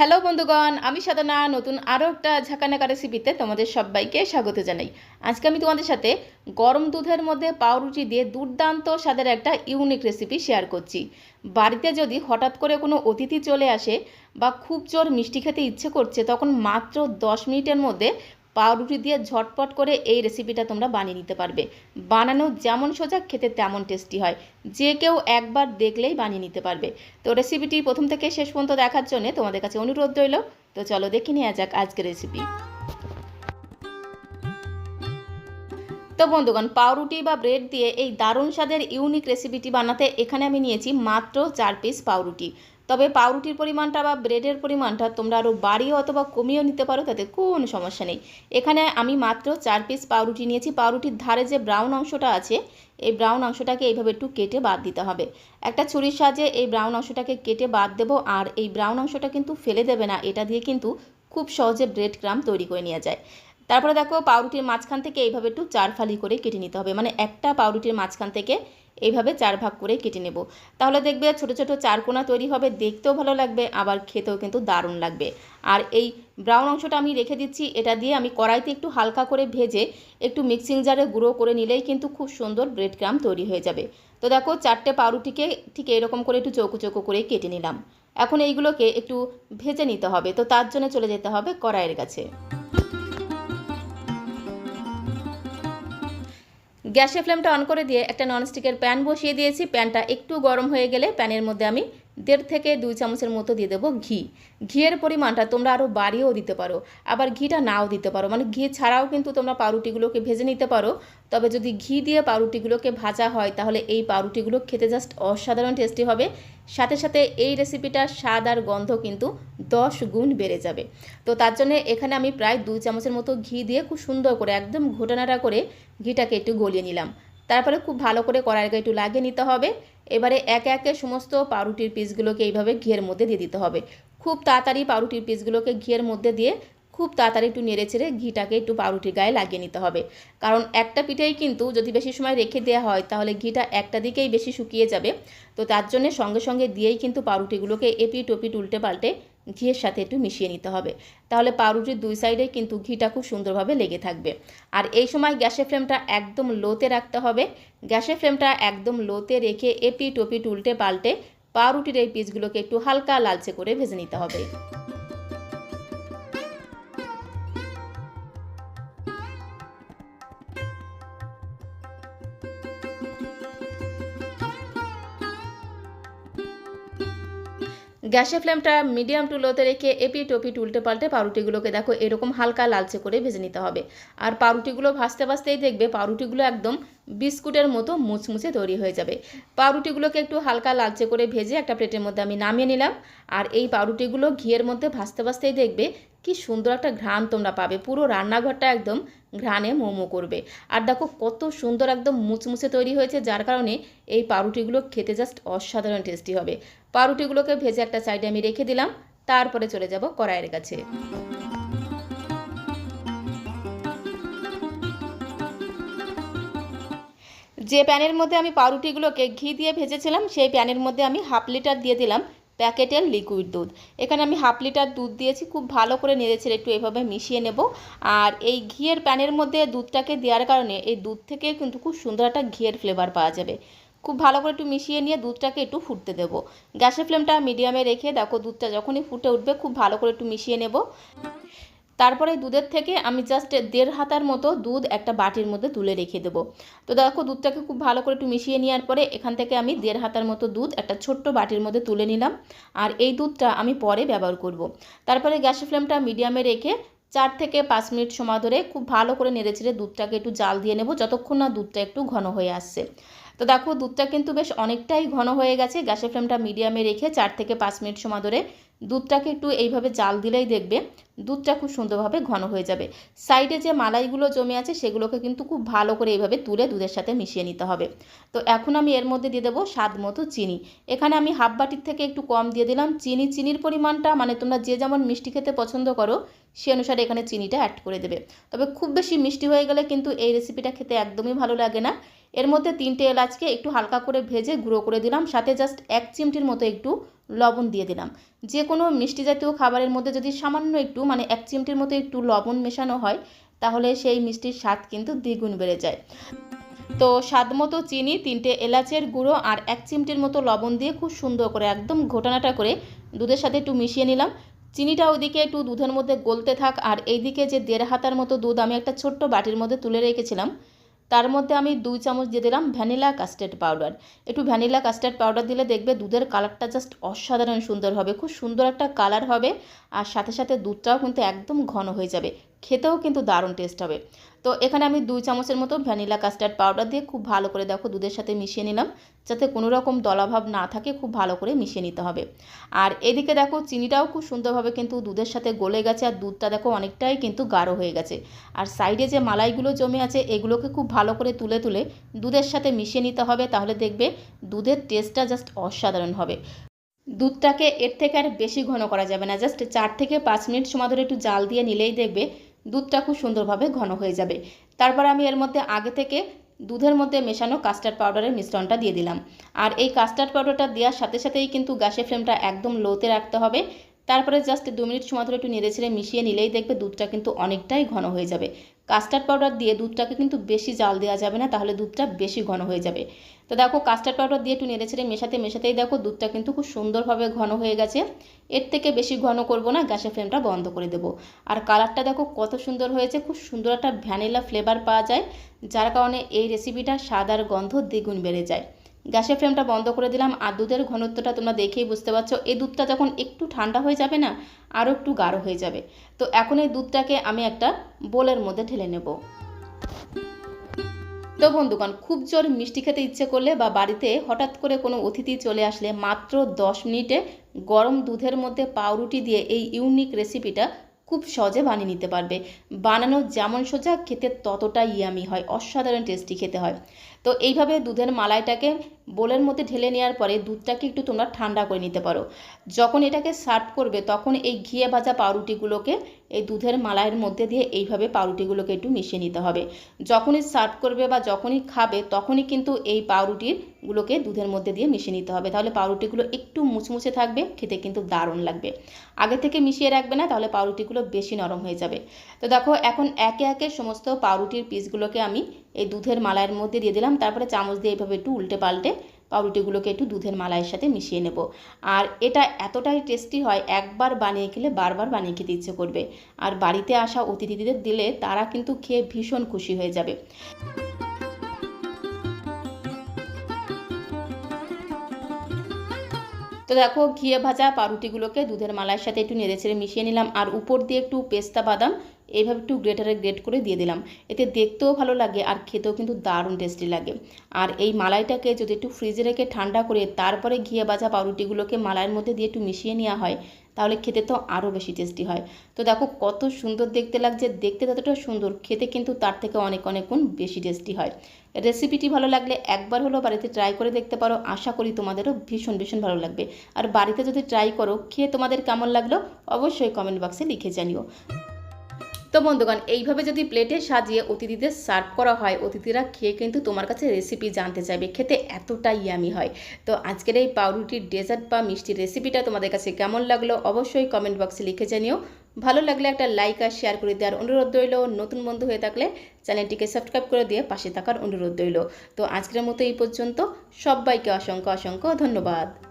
Hello বন্ধুগণ, আমি সাধনা, নতুন আরও একটা ঝাঁকানাকা রেসিপিতে তোমাদের সবাইকে স্বাগত জানাই। আজকে আমি তোমাদের সাথে গরম দুধের মধ্যে পাউরুটি দিয়ে দুর্দান্ত স্বাদের একটা ইউনিক রেসিপি শেয়ার করছি। বাড়িতে যদি হঠাৎ করে কোনো অতিথি চলে আসে বা খুব জোর মিষ্টি খেতে ইচ্ছে করছে, তখন মাত্র দশ মিনিটের মধ্যে পাউরুটি দিয়ে ঝটপট করে এই রেসিপিটা তোমরা বানিয়ে নিতে পারবে। বানানো যেমন সোজা, খেতে তেমন টেস্টি হয়। যে কেউ একবার দেখলেই বানিয়ে নিতে পারবে। তো রেসিপিটি প্রথম থেকে শেষ পর্যন্ত দেখার জন্য তোমাদের কাছে অনুরোধ রইল। তো চলো দেখে নেওয়া যাক আজকের রেসিপি তো বন্ধুগণ, পাউরুটি বা ব্রেড দিয়ে এই দারুণ স্বাদের ইউনিক রেসিপিটি বানাতে এখানে আমি নিয়েছি মাত্র চার পিস পাউরুটি। তবে পাউরুটির পরিমাণটা বা ব্রেডের পরিমাণটা তোমরা আরও বাড়িয়ে অথবা কমিয়েও নিতে পারো, তাতে কোনো সমস্যা নেই। এখানে আমি মাত্র চার পিস পাউরুটি নিয়েছি। পাউরুটির ধারে যে ব্রাউন অংশটা আছে, এই ব্রাউন অংশটাকে এইভাবে একটু কেটে বাদ দিতে হবে। একটা ছুরির সাহায্যে এই ব্রাউন অংশটাকে কেটে বাদ দেবো, আর এই ব্রাউন অংশটা কিন্তু ফেলে দেবে না। এটা দিয়ে কিন্তু খুব সহজে ব্রেড ক্রাম তৈরি করে নেওয়া যায়। তারপরে দেখো পাউরুটির মাঝখান থেকে এইভাবে একটু চার ফালি করে কেটে নিতে হবে। মানে একটা পাউরুটির মাঝখান থেকে এইভাবে চার ভাগ করে কেটে নেব। তাহলে দেখবে ছোট ছোট চারকোনা তৈরি হবে, দেখতেও ভালো লাগবে, আবার খেতেও কিন্তু দারুণ লাগবে। আর এই ব্রাউন অংশটা আমি রেখে দিচ্ছি, এটা দিয়ে আমি কড়াইতে একটু হালকা করে ভেজে একটু মিক্সিং জারে গুঁড়ো করে নিলেই কিন্তু খুব সুন্দর ব্রেড ক্রাম তৈরি হয়ে যাবে। তো দেখো চারটে পাউরুটিকে ঠিক এরকম করে একটু চৌকো চৌকো করে কেটে নিলাম। এখন এইগুলোকে একটু ভেজে নিতে হবে, তো তার জন্য চলে যেতে হবে কড়াইয়ের কাছে। গ্যাসের ফ্লেমটা অন করে দিয়ে একটা ননস্টিকের প্যান বসিয়ে দিয়েছি। প্যানটা একটু গরম হয়ে গেলে প্যানের মধ্যে আমি দেড় থেকে দুই চামচের মতো দিয়ে দেবো ঘি। ঘিয়ের পরিমাণটা তোমরা আরও বাড়িয়েও দিতে পারো। আবার ঘিটা নাও দিতে পারো। মানে ঘি ছাড়াও কিন্তু তোমরা পাউরুটিগুলোকে ভেজে নিতে পারো। তবে যদি ঘি দিয়ে পাউরুটিগুলোকে ভাজা হয়, তাহলে এই পাউরুটিগুলো খেতে জাস্ট অসাধারণ টেস্টি হবে। সাথে সাথে এই রেসিপিটার স্বাদ আর গন্ধ কিন্তু দশ গুণ বেড়ে যাবে। তো তার জন্য এখানে আমি প্রায় দুই চামচের মতো ঘি দিয়ে খুব সুন্দর করে, একদম ঘোটানাটা করে ঘিটাকে একটু গলিয়ে নিলাম। তারপরে খুব ভালো করে গায়ে একটু লাগিয়ে নিতে হবে। এবারে একে একে সমস্ত পাউরুটির পিসগুলোকে এইভাবে ঘিয়ের মধ্যে দিয়ে দিতে হবে। খুব তাড়াতাড়ি পাউরুটির পিসগুলোকে ঘিয়ের মধ্যে দিয়ে খুব তাড়াতাড়ি একটু নেড়ে ছেড়ে ঘিটাকে একটু পাউরুটির গায়ে লাগিয়ে নিতে হবে। কারণ একটা পিঠেই কিন্তু যদি বেশি সময় রেখে দেওয়া হয়, তাহলে ঘিটা একটা দিকেই বেশি শুকিয়ে যাবে। তো তার জন্য সঙ্গে সঙ্গে দিয়েই কিন্তু পাউরুটিগুলোকে এপিট ওপিট উল্টে পাল্টে ঘিয়ের সাথে একটু মিশিয়ে নিতে হবে। তাহলে পাউরুটির দুই সাইডে কিন্তু ঘিটা খুব সুন্দরভাবে লেগে থাকবে। আর এই সময় গ্যাসের ফ্লেমটা একদম লোতে রাখতে হবে। গ্যাসের ফ্লেমটা একদম লোতে রেখে এপি ওপিট টুলটে পাল্টে পাউরুটির এই পিসগুলোকে একটু হালকা লালচে করে ভেজে নিতে হবে। গ্যাসের ফ্লেমটা মিডিয়াম টু লোতে রেখে এপি টপি উল্টে পাল্টে পাউরুটিগুলোকে দেখো এরকম হালকা লালচে করে ভেজে নিতে হবে। আর পাউরুটিগুলো ভাজতে ভাজতেই দেখবে পাউরুটিগুলো একদম বিস্কুটের মতো মুচমুচে তৈরি হয়ে যাবে। পাউরুটিগুলোকে একটু হালকা লালচে করে ভেজে একটা প্লেটের মধ্যে আমি নামিয়ে নিলাম। আর এই পাউরুটিগুলো ঘিয়ের মধ্যে ভাজতে ভাজতেই দেখবে কি সুন্দর একটা ঘ্রাণ তোমরা পাবে। পুরো রান্নাঘরটা একদম ঘ্রাণে মোমো করবে। আর দেখো কত সুন্দর একদম মুচমুচে তৈরি হয়েছে, যার কারণে এই পাউরুটিগুলো খেতে জাস্ট অসাধারণ টেস্টি হবে। পাউরুটিগুলোকে ভেজে একটা সাইডে আমি রেখে দিলাম, তারপরে চলে যাব কড়াইয়ের কাছে। যে প্যানের মধ্যে আমি পাউরুটিগুলোকে ঘি দিয়ে ভেজেছিলাম, সেই প্যানের মধ্যে আমি হাফ লিটার দিয়ে দিলাম প্যাকেটের লিকুইড দুধ। এখানে আমি হাফ লিটার দুধ দিয়েছি, খুব ভালো করে নেড়েছেড়ে একটু এভাবে মিশিয়ে নেব। আর এই ঘিয়ের প্যানের মধ্যে দুধটাকে দেওয়ার কারণে এই দুধ থেকে কিন্তু খুব সুন্দর একটা ঘিয়ের ফ্লেভার পাওয়া যাবে। খুব ভালো করে একটু মিশিয়ে নিয়ে দুধটাকে একটু ফুটতে দেবো। গ্যাসের ফ্লেমটা মিডিয়ামে রেখে দেখো দুধটা যখনই ফুটে উঠবে, খুব ভালো করে একটু মিশিয়ে নেব। তারপরে দুধের থেকে আমি জাস্ট দেড় হাতার মতো দুধ একটা বাটির মধ্যে তুলে রেখে দেবো তো দেখো দুধটাকে খুব ভালো করে একটু মিশিয়ে নেওয়ার পরে এখান থেকে আমি দেড় হাতার মতো দুধ একটা ছোট্ট বাটির মধ্যে তুলে নিলাম আর এই দুধটা আমি পরে ব্যবহার করব। তারপরে গ্যাসের ফ্লেমটা মিডিয়ামে রেখে চার থেকে পাঁচ মিনিট সময় ধরে খুব ভালো করে নেড়েচেড়ে দুধটাকে একটু জাল দিয়ে নেব যতক্ষণ না দুধটা একটু ঘন হয়ে আসছে তো দেখো, দুধটা কিন্তু বেশ অনেকটাই ঘন হয়ে গেছে। গ্যাসের ফ্লেমটা মিডিয়ামে রেখে চার থেকে পাঁচ মিনিট সময় ধরে দুধটাকে একটু এইভাবে জাল দিলেই দেখবে দুধটা খুব সুন্দরভাবে ঘন হয়ে যাবে। সাইডে যে মালাইগুলো জমে আছে, সেগুলোকে কিন্তু খুব ভালো করে এইভাবে তুলে দুধের সাথে মিশিয়ে নিতে হবে। তো এখন আমি এর মধ্যে দিয়ে দেবো স্বাদ মতো চিনি। এখানে আমি হাফ বাটির থেকে একটু কম দিয়ে দিলাম। চিনি, চিনির পরিমাণটা মানে তোমরা যে যেমন মিষ্টি খেতে পছন্দ করো, সে অনুসারে এখানে চিনিটা অ্যাড করে দেবে। তবে খুব বেশি মিষ্টি হয়ে গেলে কিন্তু এই রেসিপিটা খেতে একদমই ভালো লাগে না। এর মধ্যে তিনটে এলাচকে একটু হালকা করে ভেজে গুঁড়ো করে দিলাম, সাথে জাস্ট এক চিমটির মতো একটু লবণ দিয়ে দিলাম। যে কোনো মিষ্টি জাতীয় খাবারের মধ্যে যদি সামান্য একটু মানে এক চিমটির মতো একটু লবণ মেশানো হয়, তাহলে সেই মিষ্টির স্বাদ কিন্তু দ্বিগুণ বেড়ে যায়। তো স্বাদ মতো চিনি, তিনটে এলাচের গুঁড়ো আর এক চিমটির মতো লবণ দিয়ে খুব সুন্দর করে একদম ঘোটানাটা করে দুধের সাথে একটু মিশিয়ে নিলাম। চিনিটা ওইদিকে একটু দুধের মধ্যে গলতে থাক, আর এইদিকে যে দেড় হাতার মতো দুধ আমি একটা ছোট্ট বাটির মধ্যে তুলে রেখেছিলাম তার মধ্যে আমি দুই চামচ দিয়ে দিলাম ভ্যানিলা কাস্টার্ড পাউডার। একটু ভ্যানিলা কাস্টার্ড পাউডার দিলে দেখবে দুধের কালারটা জাস্ট অসাধারণ সুন্দর হবে, খুব সুন্দর একটা কালার হবে, আর সাথে সাথে দুধটাও কিন্তু একদম ঘন হয়ে যাবে। খেতেও কিন্তু দারুণ টেস্ট হবে। তো এখানে আমি দুই চামচের মতো ভ্যানিলা কাস্টার্ড পাউডার দিয়ে খুব ভালো করে দেখো দুধের সাথে মিশিয়ে নিলাম, যাতে কোনো রকম দলাভাব না থাকে, খুব ভালো করে মিশিয়ে নিতে হবে। আর এদিকে দেখো চিনিটাও খুব সুন্দরভাবে কিন্তু দুধের সাথে গলে গেছে আর দুধটা দেখো অনেকটাই কিন্তু গাঢ় হয়ে গেছে। আর সাইডে যে মালাইগুলো জমে আছে, এগুলোকে খুব ভালো করে তুলে তুলে দুধের সাথে মিশিয়ে নিতে হবে, তাহলে দেখবে দুধের টেস্টটা জাস্ট অসাধারণ হবে। দুধটাকে এর থেকে আর বেশি ঘন করা যাবে না জাস্ট চার থেকে পাঁচ মিনিট সময় ধরে একটু জাল দিয়ে নিলেই দেখবে দুধটা খুব সুন্দরভাবে ঘন হয়ে যাবে। তারপর আমি এর মধ্যে আগে থেকে দুধের মধ্যে মেশানো কাস্টার্ড পাউডারের মিশ্রণটা দিয়ে দিলাম। আর এই কাস্টার্ড পাউডারটা দেওয়ার সাথে সাথেই কিন্তু গ্যাসের ফ্লেমটা একদম লোতে রাখতে হবে। তারপরে জাস্ট দু মিনিট সময় ধরে একটু নেড়ে ছেড়ে মিশিয়ে নিলেই দেখবে দুধটা কিন্তু অনেকটাই ঘন হয়ে যাবে। কাস্টার্ড পাউডার দিয়ে দুধটাকে কিন্তু বেশি জাল দেওয়া যাবে না, তাহলে দুধটা বেশি ঘন হয়ে যাবে। তো দেখো কাস্টার্ড পাউডার দিয়ে একটু নেড়ে ছেড়ে মেশাতে মেশাতেই দেখো দুধটা কিন্তু খুব সুন্দরভাবে ঘন হয়ে গেছে। এর থেকে বেশি ঘন করব না, গ্যাসের ফ্লেমটা বন্ধ করে দেবো। আর কালারটা দেখো কত সুন্দর হয়েছে, খুব সুন্দর একটা ভ্যানিলা ফ্লেভার পাওয়া যায়, যার কারণে এই রেসিপিটা স্বাদ আর গন্ধ দ্বিগুণ বেড়ে যায়। গ্যাসের ফ্লেমটা বন্ধ করে দিলাম আর দুধের ঘনত্বটা তোমরা দেখেই বুঝতে পারছ। এই দুধটা যখন একটু ঠান্ডা হয়ে যাবে না, আরও একটু গাঢ় হয়ে যাবে। তো এখন এই দুধটাকে আমি একটা বোলের মধ্যে ঢেলে নেব। তো বন্ধুগণ, খুব জোর মিষ্টি খেতে ইচ্ছে করলে বা বাড়িতে হঠাৎ করে কোনো অতিথি চলে আসলে মাত্র দশ মিনিটে গরম দুধের মধ্যে পাউরুটি দিয়ে এই ইউনিক রেসিপিটা খুব সহজে বানিয়ে নিতে পারবে। বানানো যেমন সোজা, খেতে ততটাই ইয়ামি হয়। অসাধারণ টেস্টি খেতে হয়। তো এইভাবে দুধের মালাইটাকে বোলের মধ্যে ঢেলে নেওয়ার পরে দুধটাকে একটু তোমরা ঠান্ডা করে নিতে পারো। যখন এটাকে সার্ভ করবে, তখন এই ঘিয়ে ভাজা পাউরুটিগুলোকে এই দুধের মালাইয়ের মধ্যে দিয়ে এইভাবে পাউরুটিগুলোকে একটু মিশিয়ে নিতে হবে। যখনই সার্ভ করবে বা যখনই খাবে, তখনই কিন্তু এই পাউরুটিগুলোকে দুধের মধ্যে দিয়ে মিশিয়ে নিতে হবে। তাহলে পাউরুটিগুলো একটু মুচমুচে থাকবে, খেতে কিন্তু দারুণ লাগবে। আগে থেকে মিশিয়ে রাখবে না, তাহলে পাউরুটিগুলো বেশি নরম হয়ে যাবে। তো দেখো, এখন একে একে সমস্ত পাউরুটির পিসগুলোকে আমি এই দুধের মালাইয়ের মধ্যে দিয়ে দিলাম। তারপরে চামচ দিয়ে এইভাবে একটু উল্টে পাল্টে পাউরুটিগুলোকে একটু দুধের মালাইয়ের সাথে মিশিয়ে নেব। আর এটা এতটাই টেস্টি হয়, একবার বানিয়ে খেলে বারবার বানিয়ে খেতে ইচ্ছে করবে। আর বাড়িতে আসা অতিথিদের দিলে তারা কিন্তু খেয়ে ভীষণ খুশি হয়ে যাবে। তো দেখো, ঘিয়ে ভাজা পাউরুটিগুলোকে দুধের মালাইয়ের সাথে একটু নেড়ে ছেড়ে মিশিয়ে নিলাম। আর উপর দিয়ে একটু পেস্তা বাদাম এইভাবে একটু গ্রেটারে গ্রেট করে দিয়ে দিলাম। এতে দেখতেও ভালো লাগে আর খেতেও কিন্তু দারুণ টেস্টি লাগে। আর এই মালাইটাকে যদি একটু ফ্রিজে রেখে ঠান্ডা করে তারপরে ঘিয়ে বাজা পাউরুটিগুলোকে মালাইয়ের মধ্যে দিয়ে একটু মিশিয়ে নেওয়া হয়, তাহলে খেতে তো আরও বেশি টেস্টি হয়। তো দেখো কত সুন্দর দেখতে লাগছে, দেখতে ততটা সুন্দর, খেতে কিন্তু তার থেকে অনেক অনেক গুণ বেশি টেস্টি হয়। রেসিপিটি ভালো লাগলে একবার হলো বাড়িতে ট্রাই করে দেখতে পারো, আশা করি তোমাদেরও ভীষণ ভীষণ ভালো লাগবে। আর বাড়িতে যদি ট্রাই করো, খেয়ে তোমাদের কেমন লাগল, অবশ্যই কমেন্ট বক্সে লিখে জানিও। তো বন্ধুগণ, এইভাবে যদি প্লেটে সাজিয়ে অতিথিদের সার্ভ করা হয়, অতিথিরা খেয়ে কিন্তু তোমার কাছে রেসিপি জানতে চাইবে। খেতে এতটাই ইয়ামি হয়। তো আজকের এই পাউরুটির ডেজার্ট বা মিষ্টির রেসিপিটা তোমাদের কাছে কেমন লাগল, অবশ্যই কমেন্ট বক্সে লিখে জানিও। ভালো লাগলে একটা লাইক আর শেয়ার করে দেওয়ার অনুরোধ রইল। নতুন বন্ধু হয়ে থাকলে চ্যানেলটিকে সাবস্ক্রাইব করে দিয়ে পাশে থাকার অনুরোধ রইল। তো আজকের মতো এই পর্যন্ত। সবাইকে অসংখ্য অসংখ্য ধন্যবাদ।